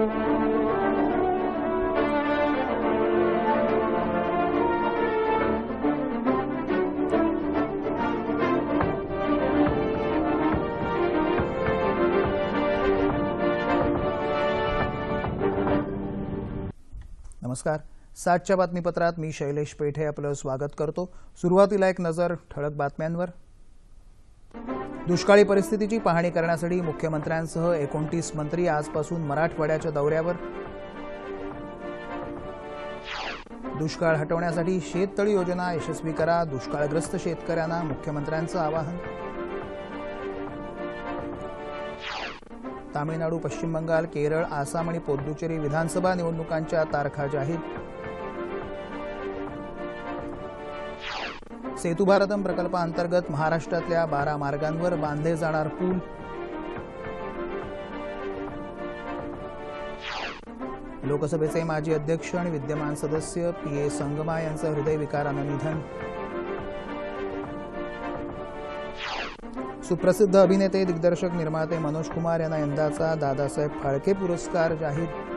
नमस्कार. सातच्या बातमीपत्रात मी शैलेश पेठे आपलं स्वागत करतो. सुरुवातीला एक नजर ठळक बातम्यांवर. दुष्काळी परिस्थितीची पाहणी करण्यासाठी मुख्यमंत्र्यांसह एकोणतीस मंत्री आजपासून मराठवाड्याच्या दौऱ्यावर. दुष्काळ हटवण्यासाठी शेततळी योजना यशस्वी करा दुष्काळग्रस्त शेतकऱ्यांना मुख्यमंत्र्यांचं आवाहन. तामिळनाडू पश्चिम बंगाल केरळ आसाम आणि पुद्दुचेरी विधानसभा निवडणुकांच्या तारखा जाहीर. सेतू भारतम प्रकल्पाअंतर्गत महाराष्ट्रातल्या बारा मार्गांवर बांधले जाणार पूल. लोकसभेचे माजी अध्यक्ष आणि विद्यमान सदस्य पी ए संगमा यांचं हृदयविकारानं निधन. सुप्रसिद्ध अभिनेते दिग्दर्शक निर्माते मनोज कुमार यांना यंदाचा दादासाहेब फाळके पुरस्कार जाहीर.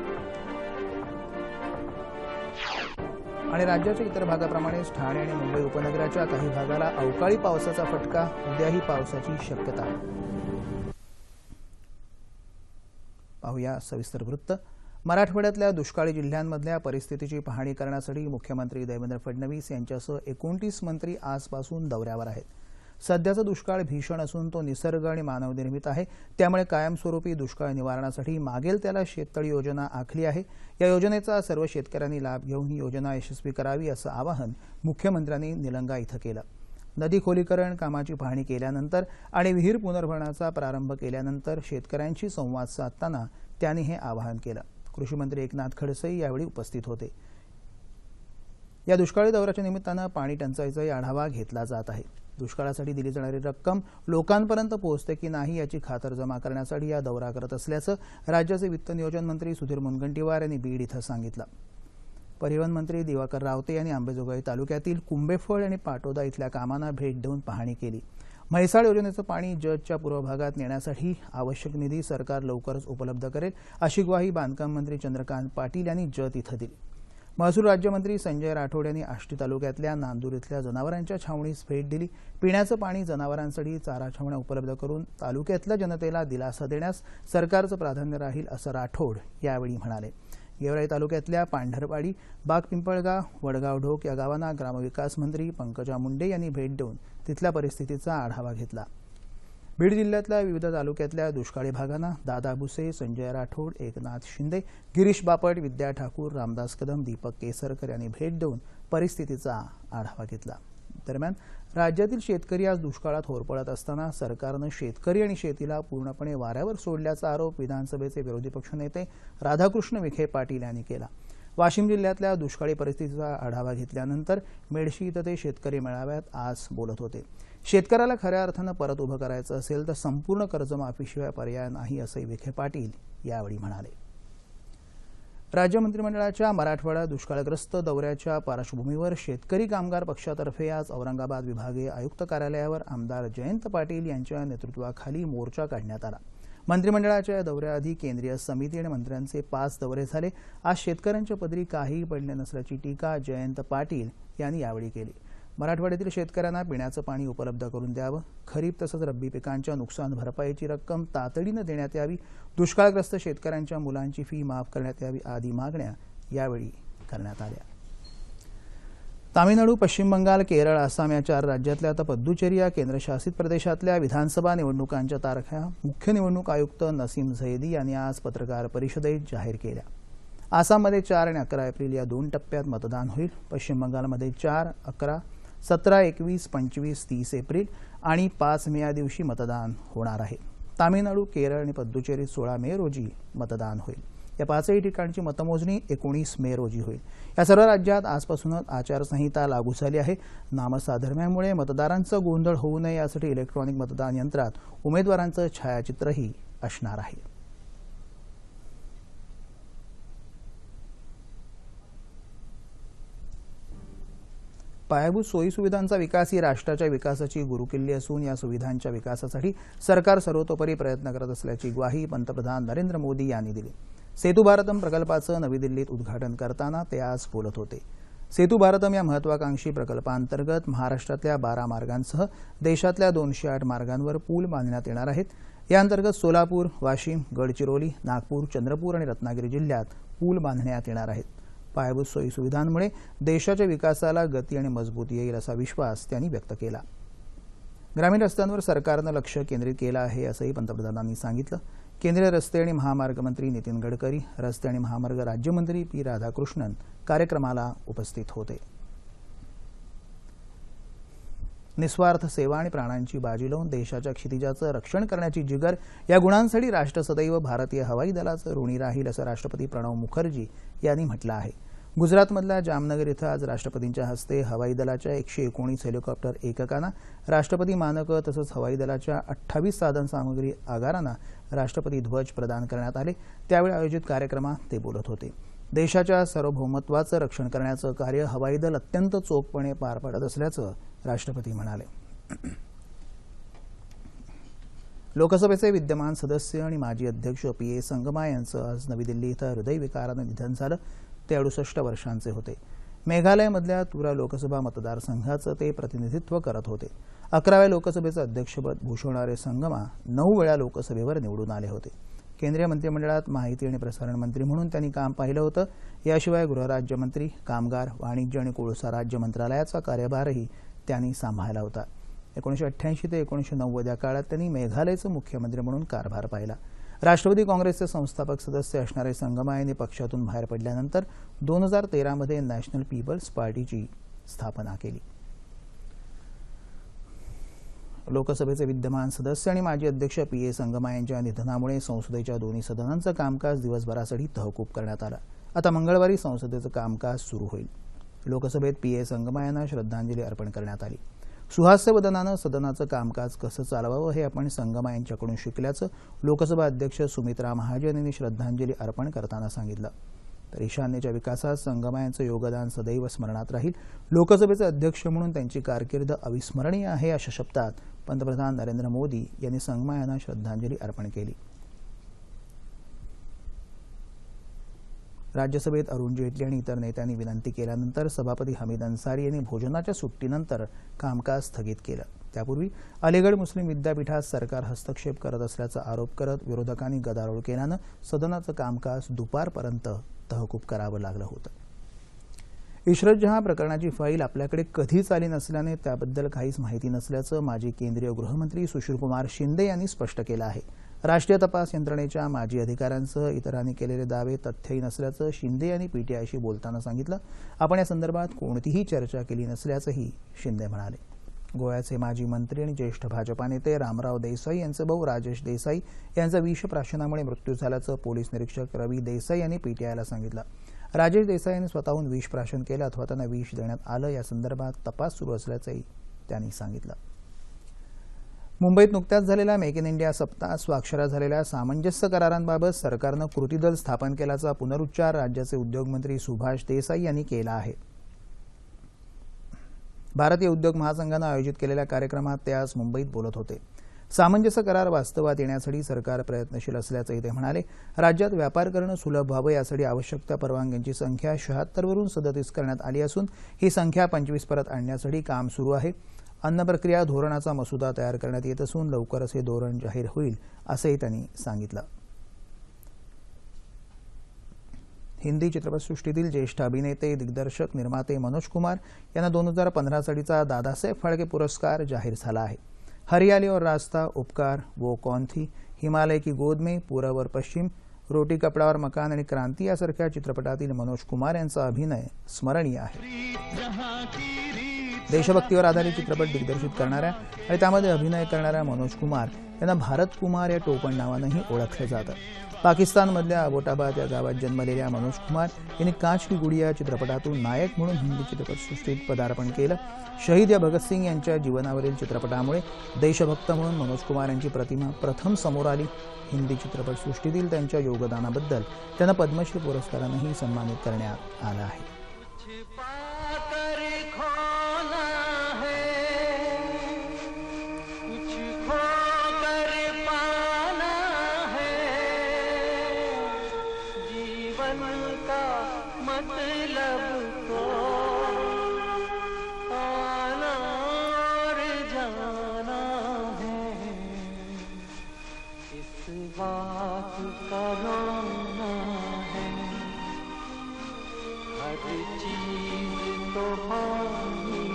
आणि राज्याच्या इतर भागाप्रमाणेच ठाणे आणि मुंबई उपनगराच्या काही भागाला अवकाळी पावसाचा फटका उद्याही पावसाची शक्यता. पाहूया सविस्तर वृत्त. मराठवाड्यातल्या दुष्काळी जिल्ह्यांमधल्या परिस्थितीची पाहणी करण्यासाठी मुख्यमंत्री देवेंद्र फडणवीस यांच्यासह एकोणतीस मंत्री आजपासून दौऱ्यावर आहेत. सध्याचा दुष्काळ भीषण असून तो निसर्ग आणि मानवनिर्मित आहे. त्यामुळे कायमस्वरूपी दुष्काळ निवारणासाठी मागेल त्याला शेततळी योजना आखली आहे. या योजनेचा सर्व शेतकऱ्यांनी लाभ घेऊन ही योजना यशस्वी करावी असं आवाहन मुख्यमंत्र्यांनी निलंगा इथं केलं. नदी खोलीकरण कामाची पाहणी केल्यानंतर आणि विहीर पुनर्भरणाचा प्रारंभ केल्यानंतर शेतकऱ्यांशी संवाद साधताना त्यांनी हे आवाहन केलं. कृषीमंत्री एकनाथ खडसे यावेळी उपस्थित होते. या दुष्काळी दौऱ्याच्या निमित्तानं पाणी टंचाईचाही आढावा घेतला जात आहे. दुष्काळासाठी दिली जाणारी रक्कम लोकांपर्यंत पोहोचते की नाही याची खातरजमा करण्यासाठी या दौरा करत असल्याचं राज्याचे वित्त नियोजन मंत्री सुधीर मुनगंटीवार यांनी बीड इथं सांगितलं. परिवहन मंत्री दिवाकर रावते यांनी आंबेजोगाई तालुक्यातील कुंभेफळ आणि पाटोदा इथल्या कामांना भेट देऊन पाहणी केली. म्हैसाळ योजनेचं पाणी जतच्या पूर्व भागात नेण्यासाठी आवश्यक निधी सरकार लवकरच उपलब्ध करेल अशी ग्वाही बांधकाम मंत्री चंद्रकांत पाटील यांनी जत इथं दिली. महसूल राज्यमंत्री संजय राठोड यांनी आष्टी तालुक्यातल्या नांदूर इथल्या जनावरांच्या छावणीस भेट दिली. पिण्याचं पाणी जनावरांसाठी चारा छावण्या उपलब्ध करून तालुक्यातल्या जनतेला दिलासा देण्यास सरकारचं प्राधान्य राहील असं राठोड यावेळी म्हणाले. गेवराई तालुक्यातल्या पांढरवाडी बागपिंपळगाव वडगाव ढोक या गावांना ग्रामविकास मंत्री पंकजा मुंडे यांनी भेट देऊन तिथल्या परिस्थितीचा आढावा घेतला. बीड जिल्ह्यातल्या विविध तालुक्यातल्या दुष्काळी भागांना दादा भुसे संजय राठोड एकनाथ शिंदे गिरीश बापट विद्या ठाकूर रामदास कदम दीपक केसरकर यांनी भेट देऊन परिस्थितीचा आढावा घेतला. दरम्यान राज्यातील शेतकरी आज दुष्काळात होरपळत असताना सरकारनं शेतकरी आणि शेतीला पूर्णपणे वाऱ्यावर सोडल्याचा आरोप विधानसभेचे विरोधी पक्षनेते राधाकृष्ण विखे पाटील यांनी केला. वाशिम जिल्ह्यातल्या दुष्काळी परिस्थितीचा आढावा घेतल्यानंतर मेडशी इथं ते शेतकरी मेळाव्यात आज बोलत होते. शेतकऱ्याला खऱ्या अर्थानं परत उभं करायचं असेल तर संपूर्ण कर्जमाफीशिवाय पर्याय नाही असंही विखे पाटील यावेळी म्हणाले. राज्य मंत्रिमंडळाच्या मराठवाडा दुष्काळग्रस्त दौऱ्याच्या पार्श्वभूमीवर शेतकरी कामगार पक्षातर्फे आज औरंगाबाद विभागीय आयुक्त कार्यालयावर आमदार जयंत पाटील यांच्या नेतृत्वाखाली मोर्चा काढण्यात आला. मंत्रिमंडळाच्या या दौऱ्याआधी केंद्रीय समिती आणि मंत्र्यांचे पाच दौरे झाले. आज शेतकऱ्यांच्या पदरी काहीही पडले नसल्याची टीका जयंत पाटील यांनी यावेळी केली. मराठवाड्यातील शेतकऱ्यांना पिण्याचं पाणी उपलब्ध करून द्यावं. खरीप तसंच रब्बी पिकांच्या नुकसान भरपाईची रक्कम तातडीनं देण्यात यावी. दुष्काळग्रस्त शेतकऱ्यांच्या मुलांची फी माफ करण्यात यावी आदी मागण्या यावेळी करण्यात आल्या. तामिळनाडू पश्चिम बंगाल केरळ आसाम या चार राज्यातल्या आता पद्दुचेरी या केंद्रशासित प्रदेशातल्या विधानसभा निवडणुकांच्या तारखा मुख्य निवडणूक आयुक्त नसीम झैदी यांनी आज पत्रकार परिषदेत जाहीर केल्या. आसाममध्ये चार आणि अकरा एप्रिल या दोन टप्प्यात मतदान होईल. पश्चिम बंगालमध्ये चार अकरा सतरा एकवीस पंचवीस तीस एप्रिल आणि पाच मे या दिवशी मतदान होणार आहे. तामिळनाडू केरळ आणि पद्दुचेरी सोळा मे रोजी मतदान होईल. या पाचही ठिकाणची मतमोजणी एकोणीस मे रोजी होईल. या सर्व राज्यात आजपासूनच आचारसंहिता लागू झाली आहे. नामसाधर्म्यामुळे मतदारांचं गोंधळ होऊ नये यासाठी इलेक्ट्रॉनिक मतदान यंत्रात उमेदवारांचं छायाचित्रही असणार आहे. पायाभूत सोयीसुविधांचा विकास ही राष्ट्राच्या विकासाची गुरुकिल्ली असून या सुविधांच्या विकासासाठी सरकार सर्वतोपरी प्रयत्न करत असल्याची ग्वाही पंतप्रधान नरेंद्र मोदी यांनी दिली. सेतू भारतम प्रकल्पाचं नवी दिल्लीत उद्घाटन करताना ते आज बोलत होते. सेतू भारतम या महत्वाकांक्षी प्रकल्पांतर्गत महाराष्ट्रातल्या बारा मार्गांसह देशातल्या दोनशे आठ मार्गांवर पूल बांधण्यात येणार आहेत. याअंतर्गत सोलापूर वाशिम गडचिरोली नागपूर चंद्रपूर आणि रत्नागिरी जिल्ह्यात पूल बांधण्यात येणार आहेत. पायाभूत सोयी सुविधांमुळे देशाच्या विकासाला गती आणि मजबूती येईल असा विश्वास त्यांनी व्यक्त केला. ग्रामीण रस्त्यांवर सरकारनं लक्ष केंद्रित केलं आहे असंही पंतप्रधानांनी सांगितलं. केंद्रीय रस्ते आणि महामार्ग मंत्री नितीन गडकरी रस्ते आणि महामार्ग राज्यमंत्री पी राधाकृष्णन कार्यक्रमाला उपस्थित होते. निस्वार्थ सेवा आणि प्राणांची बाजी लावून देशाच्या क्षितिजाचं रक्षण करण्याची जिगर या गुणांसाठी राष्ट्र सदैव भारतीय हवाई दलाचं ऋणी राहील असं राष्ट्रपती प्रणव मुखर्जी यांनी म्हटलं आहे. गुजरातमधल्या जामनगर इथं आज राष्ट्रपतींच्या हस्ते हवाई दलाच्या एकशे एकोणीस हेलिकॉप्टर एककांना राष्ट्रपती मानकं तसंच हवाई दलाच्या अठ्ठावीस साधनसामग्री आगारांना राष्ट्रपती ध्वज प्रदान करण्यात आले. त्यावेळी आयोजित कार्यक्रमात ते बोलत होते. देशाच्या सार्वभौमत्वाचं रक्षण करण्याचं कार्य हवाई दल अत्यंत चोखपणे पार पाडत असल्याचं राष्ट्रपती म्हणाले. लोकसभेचे विद्यमान सदस्य आणि माजी अध्यक्ष पी ए संगमा यांचं आज नवी दिल्ली इथं हृदयविकारानं निधन झालं. ते अडुसष्ट वर्षांचे होते. मेघालयमधल्या तुरा लोकसभा मतदारसंघाचं ते प्रतिनिधित्व करत होते. अकराव्या लोकसभेचं अध्यक्षपद भूषवणारे संगमा नऊ वेळा लोकसभेवर निवडून आले होते. केंद्रीय मंत्रिमंडळात माहिती आणि प्रसारण मंत्री म्हणून त्यांनी काम पाहिलं होतं. याशिवाय गृहराज्यमंत्री कामगार वाणिज्य आणि कोळसा राज्य मंत्रालयाचा कार्यभारही त्यांनी सांभाळला होता. एकोणीशे अठ्ठ्याऐंशी ते एकोणीशे नव्वद या काळात त्यांनी मेघालयचं मुख्यमंत्री म्हणून कारभार पाहिला. राष्ट्रवादी काँग्रेसचे संस्थापक सदस्य असणारे संगमा यांनी पक्षातून बाहेर पडल्यानंतर दोन हजार तेरामध्ये नॅशनल पीपल्स पार्टीची स्थापना केली. लोकसभेचे विद्यमान सदस्य आणि माजी अध्यक्ष पी ए संगमा यांच्या निधनामुळे संसदेच्या दोन्ही सदनांचं कामकाज दिवसभरासाठी तहकूब करण्यात आलं. आता मंगळवारी संसदेचं कामकाज सुरू होईल. लोकसभेत पी ए संगमा यांना श्रद्धांजली अर्पण करण्यात आली. सुहास्यवदनानं सदनाचं कामकाज कसं चालवावं हे आपण संगमा यांच्याकडून शिकल्याचं लोकसभा अध्यक्ष सुमित्रा महाजन यांनी श्रद्धांजली अर्पण करताना सांगितलं. तर ईशान्येच्या विकासात संगमा यांचं योगदान सदैव स्मरणात राहील. लोकसभेचे अध्यक्ष म्हणून त्यांची कारकीर्द अविस्मरणीय आहे अशा शब्दात पंतप्रधान नरेंद्र मोदी यांनी संगमा यांना श्रद्धांजली अर्पण केली. राज्यसभेत अरुण जेटली आणि इतर नेत्यांनी विनंती केल्यानंतर सभापती हमीद अन्सारी यांनी भोजनाच्या सुट्टीनंतर कामकाज स्थगित केलं. त्यापूर्वी अलीगड मुस्लिम विद्यापीठात सरकार हस्तक्षेप करत असल्याचा आरोप करत विरोधकांनी गदारोळ केल्यानं सदनाचं कामकाज दुपारपर्यंत तहकूब करावं लागलं होतं. इशरत जहां प्रकरणाची फाईल आपल्याकडे कधीच आली नसल्याने त्याबद्दल काहीच माहिती नसल्याचं माजी केंद्रीय गृहमंत्री सुशीलकुमार शिंदे यांनी स्पष्ट केलं आहे. राष्ट्रीय तपास यंत्रणेच्या माजी अधिकाऱ्यांसह इतरांनी केलेले दावे तथ्यही नसल्याचं शिंदे यांनी पीटीआयशी बोलताना सांगितलं. आपण या संदर्भात कोणतीही चर्चा केली नसल्याचंही शिंदे म्हणाले. गोव्याचे माजी मंत्री आणि ज्येष्ठ भाजपा नेते रामराव देसाई यांचे भाऊ राजेश देसाई यांचा विषप्राशनामुळे मृत्यू झाल्याचं पोलीस निरीक्षक रवी देसाई यांनी पीटीआयला सांगितलं. राजेश देसाई यांनी स्वतःहून विषप्राशन केलं अथवा त्यांना विष देण्यात आलं या संदर्भात तपास सुरू असल्याचंही त्यांनी सांगितलं. मुंबईत नुकत्याच झालेल्या मेक इन इंडिया सप्ताह स्वाक्षऱ्या झालेल्या सामंजस्य करारांबाबत सरकारनं कृतीदल स्थापन केल्याचा पुनरुच्चार राज्याचे उद्योगमंत्री सुभाष देसाई यांनी केला आहे. भारतीय उद्योग महासंघानं आयोजित केलेल्या कार्यक्रमात ते आज मुंबईत बोलत होते. सामंजस्य करार वास्तवात येण्यासाठी सरकार प्रयत्नशील असल्याचंही ते म्हणाले. राज्यात व्यापार करणं सुलभ व्हावं यासाठी आवश्यक त्या परवानग्यांची संख्या शहात्तरवरून सदतीस करण्यात आली असून ही संख्या पंचवीस परत आणण्यासाठी काम सुरू आहे. अन्न प्रक्रिया धोरणाचा मसुदा तयार करण्यात येत असून लवकरच हे धोरण जाहीर होईल असंही त्यांनी सांगितलं. हिंदी चित्रपटसृष्टीतील ज्येष्ठ अभिनेते दिग्दर्शक निर्माते मनोज कुमार यांना दोन हजार पंधरा सालीचा दादासाहेब फाळके पुरस्कार जाहीर झाला आहे. हरियाली और रास्ता उपकार वो कौन थी? हिमालय की गोद में पूर्व पश्चिम रोटी कपडावर मकान आणि क्रांती यासारख्या चित्रपटातील मनोज कुमार यांचा अभिनय स्मरणीय आहे. देशभक्तीवर आधारित चित्रपट दिग्दर्शित करणाऱ्या आणि त्यामध्ये अभिनय करणाऱ्या मनोज कुमार यांना भारत कुमार या टोपण नावानंही ओळखलं जातं. पाकिस्तानमधल्या अबोटाबाद या गावात जन्मलेल्या मनोज कुमार यांनी काच की गुडिया चित्रपटातून नायक म्हणून हिंदी चित्रपटसृष्टीत पदार्पण केलं. शहीद या भगतसिंग यांच्या जीवनावरील चित्रपटामुळे देशभक्त म्हणून मनोज कुमार यांची प्रतिमा प्रथम समोर आली. हिंदी चित्रपटसृष्टीतील त्यांच्या योगदानाबद्दल त्यांना पद्मश्री पुरस्कारानंही सन्मानित करण्यात आलं आहे. बात का रोना है। हर चीज तो पानी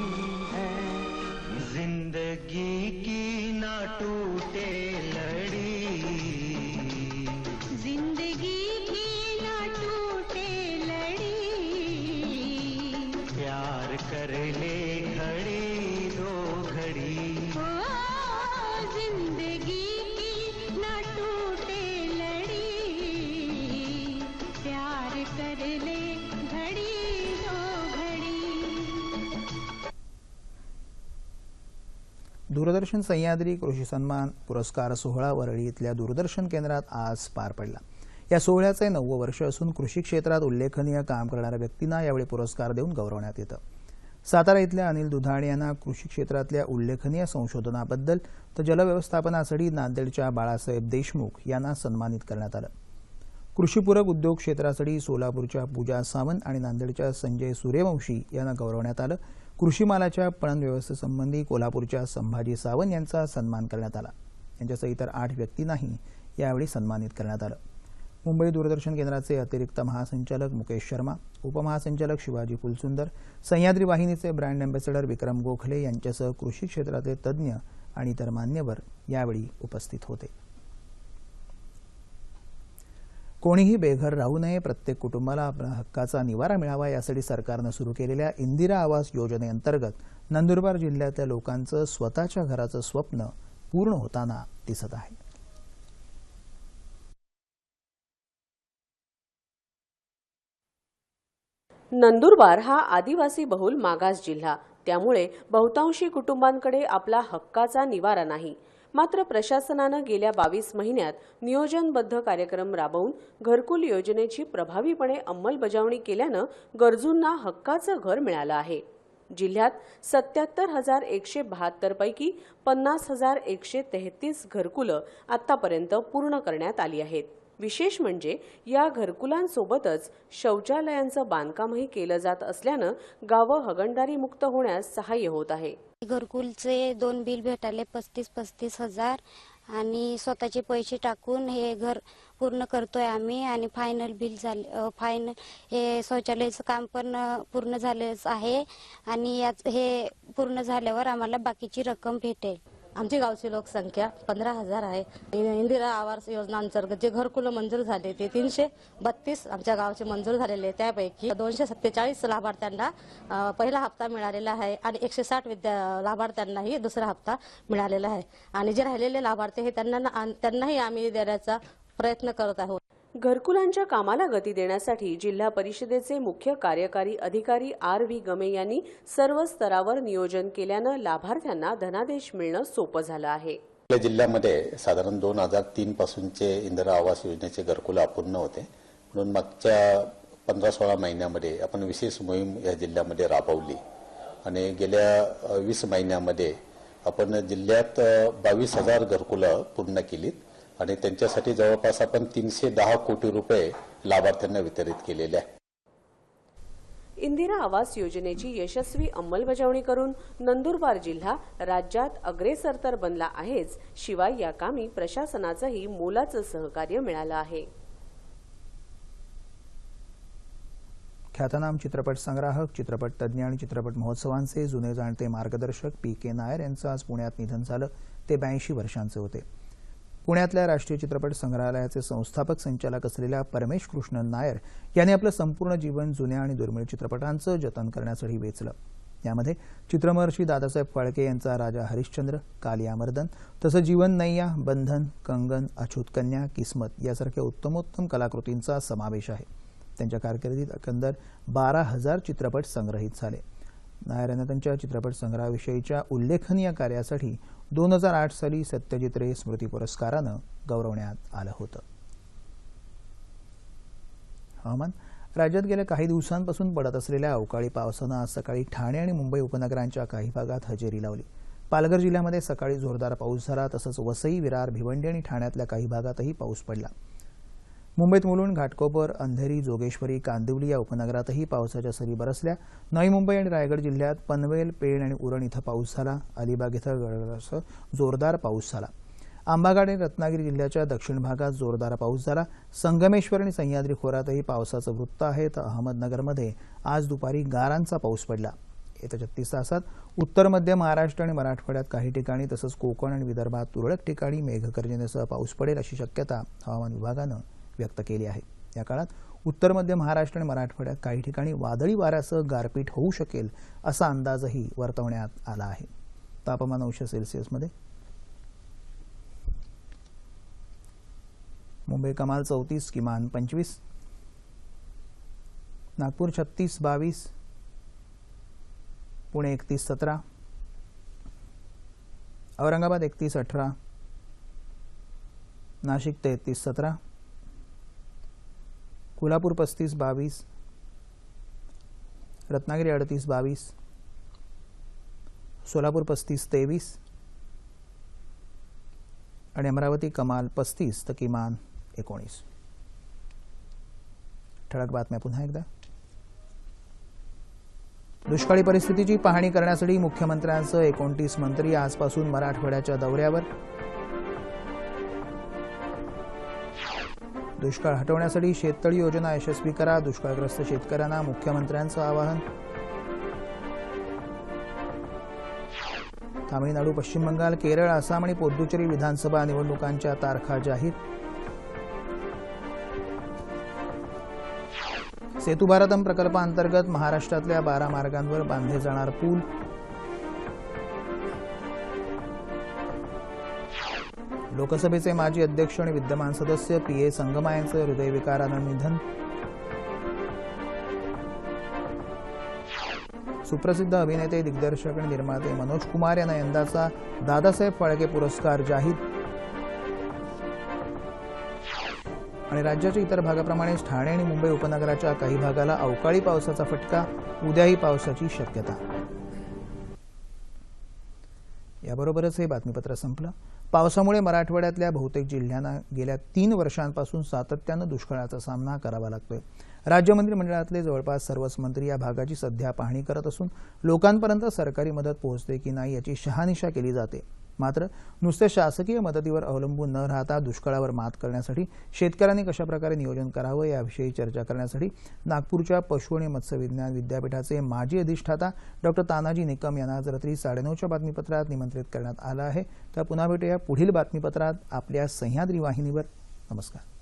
दूरदर्शन सह्याद्री कृषी सन्मान पुरस्कार सोहळा वरळी इथल्या दूरदर्शन केंद्रात आज पार पडला. या सोहळ्याचे नववं वर्ष असून कृषी क्षेत्रात उल्लेखनीय काम करणाऱ्या व्यक्तींना यावेळी पुरस्कार देऊन गौरवण्यात येतं. सातारा इथल्या अनिल दुधाणे यांना कृषी क्षेत्रातल्या उल्लेखनीय संशोधनाबद्दल तर जलव्यवस्थापनासाठी नांदेडच्या बाळासाहेब देशमुख यांना सन्मानित करण्यात आलं. कृषीपूरक उद्योग क्षेत्रासाठी सोलापूरच्या पूजा सावंत आणि नांदेडच्या संजय सूर्यवंशी यांना गौरवण्यात आलं. कृषी मालाच्या पणन व्यवस्थेसंबंधी कोल्हापूरच्या संभाजी सावंत यांचा सन्मान करण्यात आला. यांच्यासह इतर आठ व्यक्तींनाही यावेळी सन्मानित करण्यात आलं. मुंबई दूरदर्शन केंद्राचे अतिरिक्त महासंचालक मुकेश शर्मा उपमहासंचालक शिवाजी फुलसुंदर सह्याद्री वाहिनीचे ब्रँड अँबॅसेडर विक्रम गोखले यांच्यासह कृषी क्षेत्रातले तज्ज्ञ आणि इतर मान्यवर यावेळी उपस्थित होते. कोणीही बेघर राहू नये. प्रत्येक कुटुंबाला आपला हक्काचा निवारा मिळावा यासाठी सरकारनं सुरू केलेल्या इंदिरा आवास योजनेअंतर्गत नंदुरबार जिल्ह्यातल्या लोकांचं स्वतःच्या घराचं स्वप्न पूर्ण होताना दिसत आहे. नंदुरबार हा आदिवासी बहुल मागास जिल्हा. त्यामुळे बहुतांशी कुटुंबांकडे आपला हक्काचा निवारा नाही. मात्र प्रशासनानं गेल्या बावीस महिन्यात नियोजनबद्ध कार्यक्रम राबवून घरकुल योजनेची प्रभावीपणे अंमलबजावणी केल्यानं गरजूंना हक्काचं घर मिळालं आहे. जिल्ह्यात सत्याहत्तर हजार एकशे बहात्तर पैकी पन्नास हजार एकशे तेहतीस घरकुलं आतापर्यंत पूर्ण करण्यात आली आहेत. विशेष म्हणजे या घरकुलांसोबतच शौचालयांचं बांधकामही केलं जात असल्यानं गावं हगणदारीमुक्त होण्यास सहाय्य होत आहे. घरकुलचे दोन बिल भेटाले पस्तीस पस्तीस हजार. आणि स्वतःचे पैसे टाकून हे घर पूर्ण करतोय आम्ही. आणि फायनल बिल झाले फायनल हे शौचालयाचं काम पण पूर्ण झालेच आहे. आणि याच हे पूर्ण झाल्यावर आम्हाला बाकीची रक्कम भेटेल. आमची गावची लोकसंख्या पंधरा हजार आहे. इंदिरा आवास योजना अंतर्गत जे घरकुलं मंजूर झाले ते तीनशे बत्तीस आमच्या गावचे मंजूर झालेले त्यापैकी दोनशे सत्तेचाळीस लाभार्थ्यांना पहिला हप्ता मिळालेला आहे आणि एकशे साठ विद्या लाभार्थ्यांनाही दुसरा हप्ता मिळालेला आहे. आणि जे राहिलेले लाभार्थी हे त्यांना त्यांनाही आम्ही देण्याचा प्रयत्न करत आहोत. घरकुलांच्या कामाला गती देण्यासाठी जिल्हा परिषदेचे मुख्य कार्यकारी अधिकारी आर व्ही गमे यांनी सर्व स्तरावर नियोजन केल्यानं लाभार्थ्यांना धनादेश मिळणं सोपं झालं आहे. आपल्या जिल्ह्यामध्ये साधारण दोन हजार तीन पासूनचे इंदिरा आवास योजनेचे घरकुल अपूर्ण होते. म्हणून मागच्या पंधरा सोळा महिन्यामध्ये आपण विशेष मोहीम या जिल्ह्यामध्ये राबवली. आणि गेल्या वीस महिन्यामध्ये आपण जिल्ह्यात बावीस हजार घरकुलं पूर्ण केलीत. आणि त्यांच्यासाठी जवळपास आपण तीनशे दहा कोटी रुपये लाभार्थ्यांना वितरित केलेले आहे. इंदिरा आवास योजनेची यशस्वी अंमलबजावणी करून नंदुरबार जिल्हा राज्यात अग्रेसर तर बनला आहेच शिवाय या कामी प्रशासनाचंही मोलाचं सहकार्य मिळालं आहे. ख्यातनाम चित्रपट संग्राहक चित्रपट तज्ज्ञ आणि चित्रपट महोत्सवांचे जुने जाणते मार्गदर्शक पी के नायर यांचं आज पुण्यात निधन झालं. ते ब्याऐंशी वर्षांचे होते. पुण्यातल्या राष्ट्रीय चित्रपट संग्रहालयाचे संस्थापक संचालक असलेल्या परमेश कृष्णन नायर यांनी आपलं संपूर्ण जीवन जुन्या आणि दुर्मिळ चित्रपटांचं जतन करण्यासाठी वेचलं. यामध्ये चित्रमहर्षी दादासाहेब फाळके यांचा राजा हरिश्चंद्र कालियामर्दन तसं जीवन नैया बंधन कंगन अछूत कन्या किस्मत यासारख्या उत्तमोत्तम कलाकृतींचा समावेश आहे. त्यांच्या कारकिर्दीत एकंदर बारा हजार चित्रपट संग्रहित झाले. नायर त्यांच्या चित्रपट संग्रहाविषयीच्या उल्लेखनीय कार्यासाठी दोन हजार आठ साली सत्यजित रे स्मृती पुरस्कारानं गौरवण्यात आलं होतं. हवामान राज्यात गेल्या काही दिवसांपासून पडत असलेल्या अवकाळी पावसानं आज सकाळी ठाणे आणि मुंबई उपनगरांच्या काही भागात हजेरी लावली. पालघर जिल्ह्यामध्ये सकाळी जोरदार पाऊस झाला तसंच वसई विरार भिवंडी आणि ठाण्यातल्या काही भागातही पाऊस पडला. मुंबईत मुलुंड घाटकोपर अंधेरी जोगेश्वरी कांदिवली या उपनगरातही पावसाच्या सरी बरसल्या. नवी मुंबई आणि रायगड जिल्ह्यात पनवेल पेण आणि उरण इथं पाऊस झाला. अलिबाग इथं गडगडासह जोरदार पाऊस झाला. आंबागाड आणि रत्नागिरी जिल्ह्याच्या दक्षिण भागात जोरदार पाऊस झाला. संगमेश्वर आणि सह्याद्री खोऱ्यातही पावसाचं वृत्त आहे. तर अहमदनगरमध्ये आज दुपारी गारांचा पाऊस पडला. येत्या छत्तीस तासात उत्तर मध्य महाराष्ट्र आणि मराठवाड्यात काही ठिकाणी तसंच कोकण आणि विदर्भात तुरळक ठिकाणी मेघगर्जनेसह पाऊस पडेल अशी शक्यता हवामान विभागानं व्यक्त केली आहे. या काळात उत्तर मध्य महाराष्ट्र आणि मराठवाड्यात काही ठिकाणी वादळी वाऱ्यासह गारपीट होऊ शकेल असा अंदाजही वर्तवण्यात आला आहे. तापमान अंश सेल्सिअसमध्ये मुंबई कमाल चौतीस किमान पंचवीस. नागपूर छत्तीस बावीस. पुणे एकतीस सतरा. औरंगाबाद एकतीस अठरा. नाशिक तेहतीस सतरा. कोल्हापूर पस्तीस बावीस. रत्नागिरी अडतीस बावीस. सोलापूर पस्तीस तेवीस. आणि अमरावती कमाल पस्तीस तर किमान एकोणीस. ठळक बातम्या पुन्हा एकदा. दुष्काळी परिस्थितीची पाहणी करण्यासाठी मुख्यमंत्र्यांसह एकोणतीस मंत्री आजपासून मराठवाड्याच्या दौऱ्यावर. दुष्काळ हटवण्यासाठी शेततळी योजना यशस्वी करा. दुष्काळग्रस्त शेतकऱ्यांना मुख्यमंत्र्यांचं आवाहन. तामिळनाडू पश्चिम बंगाल केरळ आसाम आणि पुद्दुचेरी विधानसभा निवडणुकांच्या तारखा जाहीर. सेतू भारतम प्रकल्पांतर्गत महाराष्ट्रातल्या बारा मार्गांवर बांधले जाणार पूल. लोकसभेचे माजी अध्यक्ष आणि विद्यमान सदस्य पी ए संगमा यांचं हृदयविकारानं निधन. सुप्रसिद्ध अभिनेते दिग्दर्शक आणि निर्माते मनोज कुमार यांना यंदाचा दादासाहेब फाळके पुरस्कार जाहीर. आणि राज्याच्या इतर भागाप्रमाणेच ठाणे आणि मुंबई उपनगराच्या काही भागाला अवकाळी पावसाचा फटका उद्याही पावसाची शक्यता. याबरोबरच हे बातमीपत्र संपलं. पावसामुळे मराठवाड्यातल्या बहुतेक जिल्ह्यांना गेल्या तीन वर्षांपासून सातत्यानं दुष्काळाचा सामना करावा लागतोय. राज्य मंत्रिमंडळातले जवळपास सर्वच मंत्री या भागाची सध्या पाहणी करत असून लोकांपर्यंत सरकारी मदत पोहोचते की नाही याची शहानिशा केली जाते. मात्र नुसते शासकीय मदतीवर अवलंबून न राहता दुष्काळावर मात करण्यासाठी शेतकऱ्यांनी कशाप्रकारे नियोजन करावं याविषयी चर्चा करण्यासाठी नागपूरच्या पशु आणि मत्स्यविज्ञान विद्यापीठाचे माजी अधिष्ठाता डॉक्टर तानाजी निकम यांना आज रात्री साडेनऊच्या बातमीपत्रात निमंत्रित करण्यात आलं आहे. तर पुन्हा भेटूया पुढील बातमीपत्रात आपल्या सह्याद्री वाहिनीवर. नमस्कार.